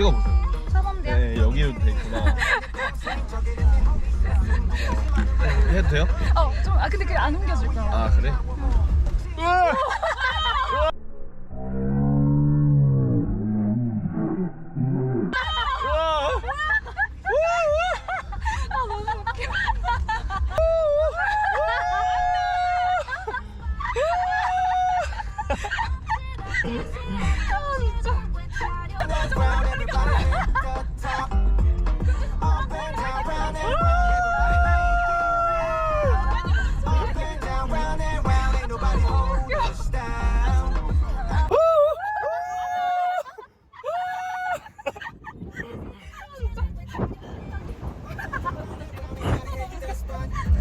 찍어보세요. 4번대요? 네, 여기로 돼 있구나. 네, 해도 돼요? 어, 좀, 아, 근데 그게 안 옮겨질 거야. 아, 그래? 아, 너무 웃겨.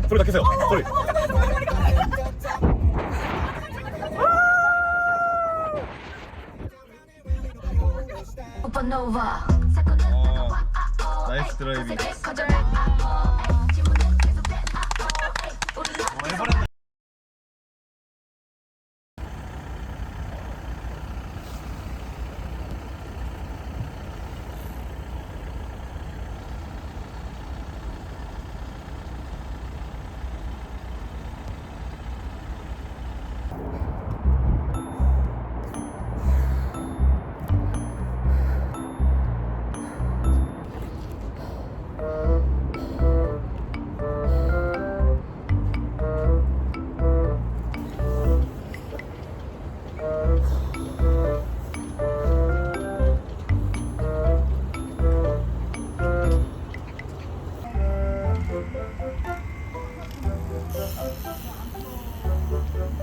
소리 다 켜세요. 소리. 오빠 노바 어, 나이스 드라이빙. 아니, 안 깼어. 내 세상은 아직 밤이야.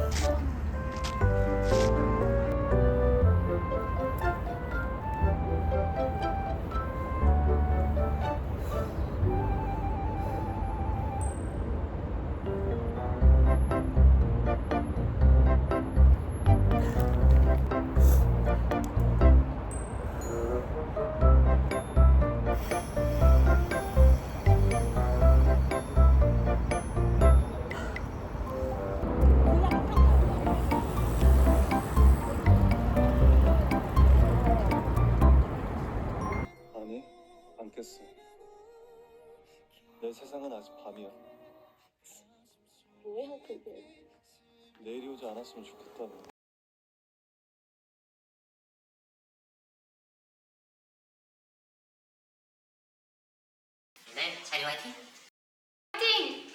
뭐야 그게 내일이 오지 않았으면 좋겠다고. 네, 자리 화이팅! 화이팅!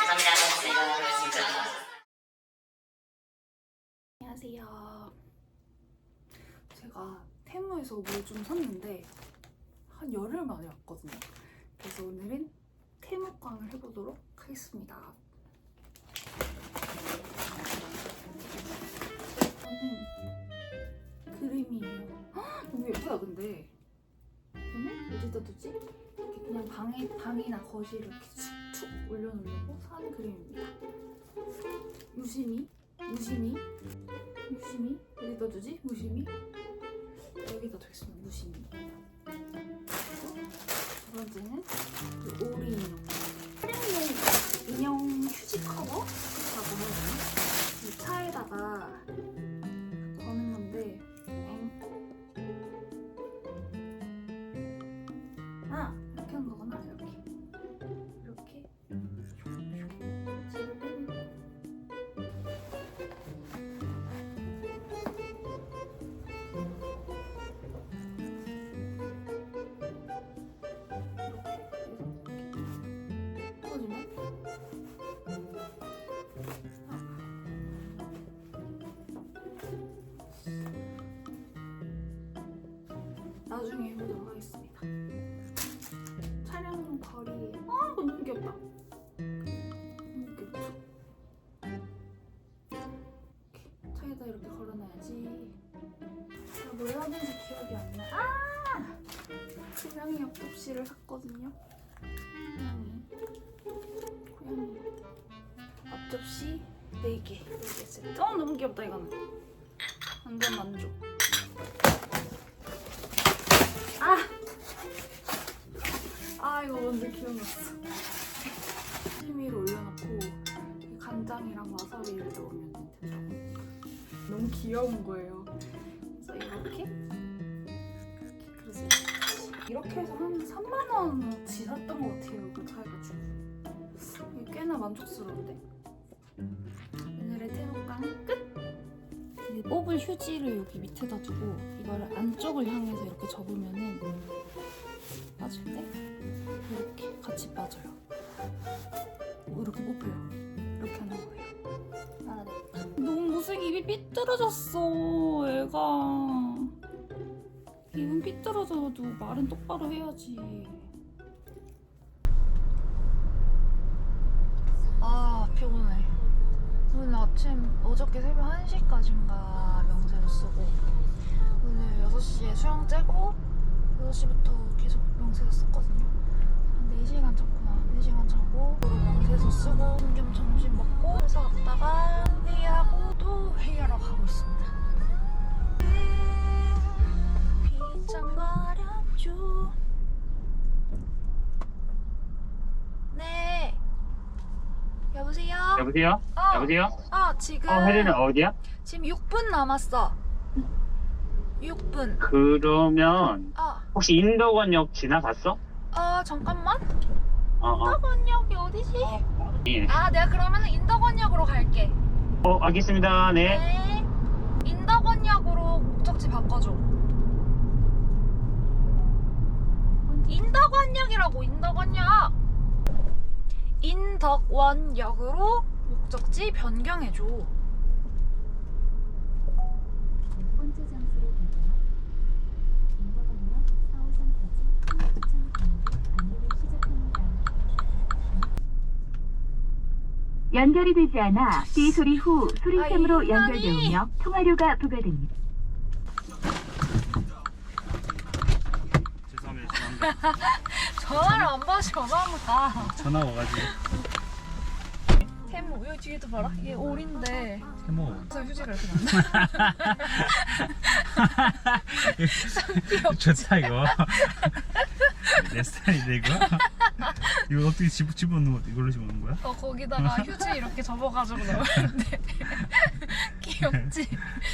감사합니다. 감사합니다. 고맙습니다. 안녕하세요. 제가 테무에서 뭘 좀 샀는데 한 열흘 만에 왔거든요. 그래서 오늘은 테무광을 해보도록 하겠습니다. 저는 그림이에요. 헉, 너무 예쁘다 근데. 저는 어디다 두지? 이렇게 그냥 방에, 방이나 거실에 이렇게 툭툭 올려놓으려고 산 그림입니다. 유심히 무심히 무심히 어디다 두지? 무심히 여기다 두겠습니다. 무심히 두 번째는 그 오리 인형 촬영용 인형 휴지 커버라고 되나? 이 차에다가 나중에 해보도록 하겠습니다. 촬영 거리에 아 너무 귀엽다. 너무 귀엽죠? 이렇게 차에다 이렇게 걸어놔야지. 제가 뭘 하는지 기억이 안 나. 아! 고양이 옆접시를 샀거든요. 고양이. 고양이. 앞접시 4개. 4개 세트. 어, 너무 귀엽다, 이거는. 완전 만족. 완전 기억났어. 찜 위로 올려놓고 간장이랑 와사비를 넣으면 되더라고요. 너무 귀여운 거예요. 그래서 이렇게 이렇게 그래서 이렇게 해서 한 3만 원어치 샀던 것 같아요. 해가지고 이게 꽤나 만족스러운데. 오늘의 태국강 끝! 이 뽑을 휴지를 여기 밑에다 두고 이거를 안쪽을 향해서 이렇게 접으면은 빠질 때 이렇게 같이 빠져요. 이렇게 뽑혀요. 이렇게 하는 거예요. 하나 됐다. 너무 무색 입이 삐뚤어졌어, 애가. 입은 삐뚤어져도 말은 똑바로 해야지. 아, 피곤해. 오늘 아침 어저께 새벽 1시까지인가 명세를 쓰고 오늘 6시에 수영 째고 6시부터 계속 명세를 썼거든요. 한 4시간 잤구나. 4시간 자고 명세서 쓰고 겸 점심 먹고 회사 갔다가 회의하고 또 회의하러 가고 있습니다. 빗장가렵죠 네 여보세요? 여보세요? 어, 여보세요? 어 지금 어, 혜린은 어디야? 지금 6분 남았어 6분 그러면 어, 혹시 인도권역 지나갔어? 어 잠깐만 어, 어. 인덕원역이 어디지? 예. 아 내가 그러면 인덕원역으로 갈게 어, 알겠습니다. 네. 네. 인덕원역으로 목적지 바꿔줘. 인덕원역이라고 인덕원역. 인덕원역으로 목적지 변경해줘. 연결이 되지 않아 삐 소리 후 소리샘으로 아, 이 연결되며 통화료가 부과됩니다. 죄송합니다 죄송합니다 전화를 안 받으시 전화가. 전화 와가지고 태무 여기 뒤에도 봐라. 이게 올인데 세모 그래서 휴지가 이렇게 난다. 좋다 이거 내 스타일인데 이거 이거 어떻게 집, 집어넣는 거 이걸로 집어넣는 거야? 어 거기다가 휴지 이렇게 접어가지고 넣었는데 귀엽지?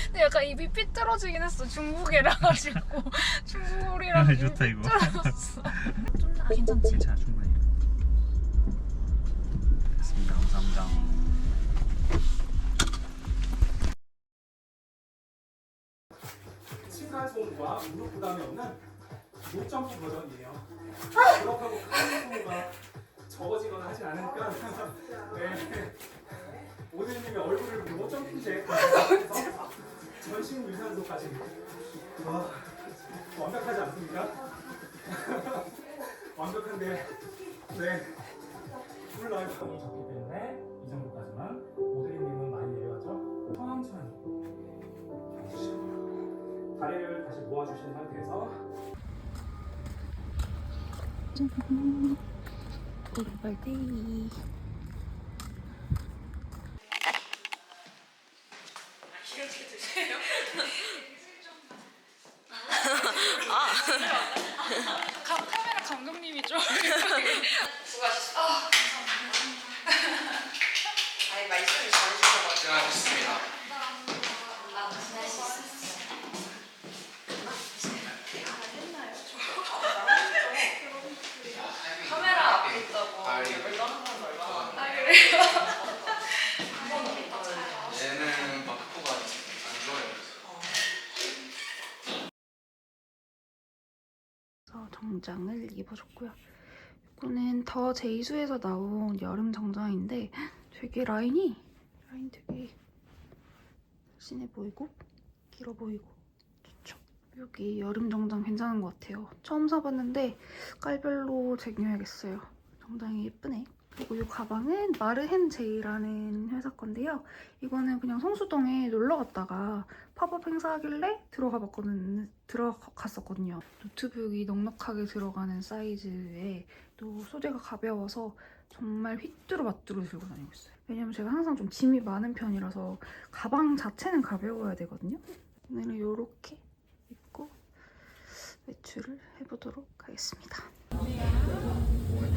근데 약간 입이 삐뚤어지긴 했어 중국애라 가지고 중국이랑 아, 입이 좋다, 이거. 삐뚤어졌어 좀 나- 괜찮지? 괜찮아 충분히 됐습니다 감사합니다 층간소음과 무릎 부담이 없는 무점프 버전이에요. 그렇다고 칸소음가 적어지거나 하진 않으니까 네. 오드님의 얼굴을 무점프 제 전신 유산소까지 와, 완벽하지 않습니까? 완벽한데 네 몰라요. 적기 때문에 이 정도까지만 오드님은 많이 내려가죠. 천천히 다리를 다시 모아주신 상태에서 오른발데이 카메라 감독님이 좀 얘는 마크가 안 좋아요. 그래서 정장을 입어줬고요. 이거는 더 제이수에서 나온 여름 정장인데 되게 라인이 라인 되게 날씬해 보이고 길어 보이고 좋죠. 여기 여름 정장 괜찮은 것 같아요. 처음 사봤는데 깔별로 쟁여야겠어요. 정장이 예쁘네. 그리고 이 가방은 마르헨 제이라는 회사 건데요. 이거는 그냥 성수동에 놀러 갔다가 팝업 행사하길래 들어가 봤거든, 들어갔었거든요. 노트북이 넉넉하게 들어가는 사이즈에 또 소재가 가벼워서 정말 휘뚜루 마뚜루 들고 다니고 있어요. 왜냐면 제가 항상 좀 짐이 많은 편이라서 가방 자체는 가벼워야 되거든요. 오늘은 이렇게 입고 외출을 해보도록 하겠습니다.